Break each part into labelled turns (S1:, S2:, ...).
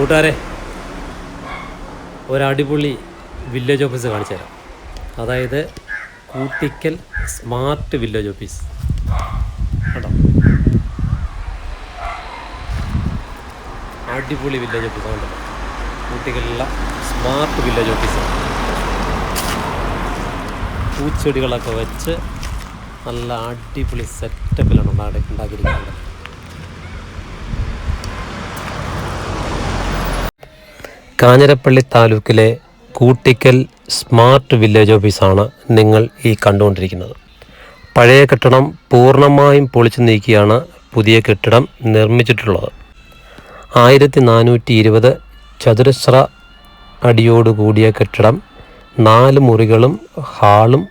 S1: കൂട്ടുകാരെ ഒരടിപൊളി village office കാണിച്ചു തരാം. അതായത് കൂട്ടിക്കൽ സ്മാർട്ട് വില്ലേജ് ഓഫീസ് കേട്ടോ അടിപൊളി വില്ലേജ് ഓഫീസ് കണ്ടോ? കൂട്ടിക്കലുള്ള സ്മാർട്ട് വില്ലേജ് ഓഫീസ് പൂച്ചെടികളൊക്കെ വെച്ച് നല്ല അടിപൊളി സെറ്റപ്പിലാണ് ഉണ്ടാക്കി ഉണ്ടാക്കിയിരിക്കുന്നത്. കാഞ്ഞിരപ്പള്ളി താലൂക്കിലെ കൂട്ടിക്കൽ സ്മാർട്ട് വില്ലേജ് ഓഫീസാണ് നിങ്ങൾ ഈ കണ്ടുകൊണ്ടിരിക്കുന്നത്. പഴയ കെട്ടിടം പൂർണമായും പൊളിച്ചു നീക്കിയാണ് പുതിയ കെട്ടിടം നിർമ്മിച്ചിട്ടുള്ളത്. ആയിരത്തി നാനൂറ്റി ഇരുപത് ചതുരശ്ര അടിയോടുകൂടിയ കെട്ടിടം നാല് മുറികളും ഹാളും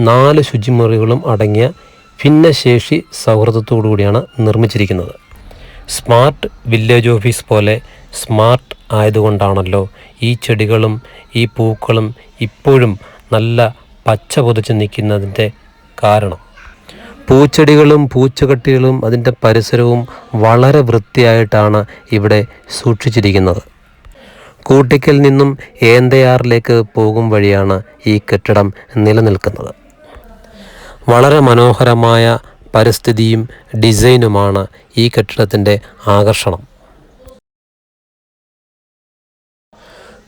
S1: നാല് ശുചിമുറികളും അടങ്ങിയ ഭിന്നശേഷി സൗഹൃദത്തോടു കൂടിയാണ് നിർമ്മിച്ചിരിക്കുന്നത്. സ്മാർട്ട് വില്ലേജ് ഓഫീസ് പോലെ സ്മാർട്ട് ആയതുകൊണ്ടാണല്ലോ ഈ ചെടികളും ഈ പൂക്കളും ഇപ്പോഴും നല്ല പച്ച പൊതിച്ച് നിൽക്കുന്നതിന്റെ കാരണം. പൂച്ചെടികളും പൂച്ചകട്ടികളും അതിന്റെ പരിസരവും വളരെ വൃത്തിയായിട്ടാണ് ഇവിടെ സൂക്ഷിച്ചിരിക്കുന്നത്. കൂട്ടിക്കൽ നിന്നും ഏന്തയാറിലേക്ക് പോകും വഴിയാണ് ഈ കെട്ടിടം നിലനിൽക്കുന്നത്. വളരെ മനോഹരമായ പരിസ്ഥിതിയും ഡിസൈനുമാണ് ഈ കെട്ടിടത്തിന്റെ ആകർഷണം.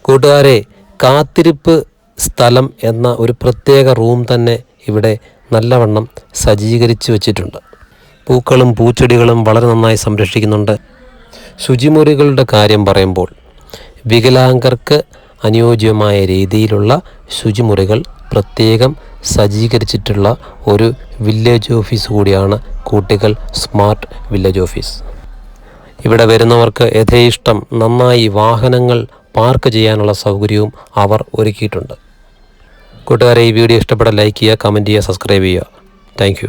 S1: കൂട്ടുകാരെ കാത്തിരിപ്പ് സ്ഥലം എന്ന ഒരു പ്രത്യേക റൂം തന്നെ ഇവിടെ നല്ലവണ്ണം സജ്ജീകരിച്ചു വച്ചിട്ടുണ്ട്. പൂക്കളും പൂച്ചെടികളും വളരെ നന്നായി സംരക്ഷിക്കുന്നുണ്ട്. ശുചിമുറികളുടെ കാര്യം പറയുമ്പോൾ വികലാംഗർക്ക് അനുയോജ്യമായ രീതിയിലുള്ള ശുചിമുറികൾ പ്രത്യേകം സജ്ജീകരിച്ചിട്ടുള്ള ഒരു വില്ലേജ് ഓഫീസ് കൂടിയാണ് കൂട്ടികൾ സ്മാർട്ട് വില്ലേജ് ഓഫീസ്. ഇവിടെ വരുന്നവർക്ക് യഥേഷ്ടം നന്നായി വാഹനങ്ങൾ പാർക്ക് ചെയ്യാനുള്ള സൗകര്യവും അവർ ഒരുക്കിയിട്ടുണ്ട്. കൂട്ടുകാരെ ഈ വീഡിയോ ഇഷ്ടപ്പെട്ട ലൈക്ക് ചെയ്യുക കമന്റ് ചെയ്യുക സബ്സ്ക്രൈബ് ചെയ്യുക. താങ്ക്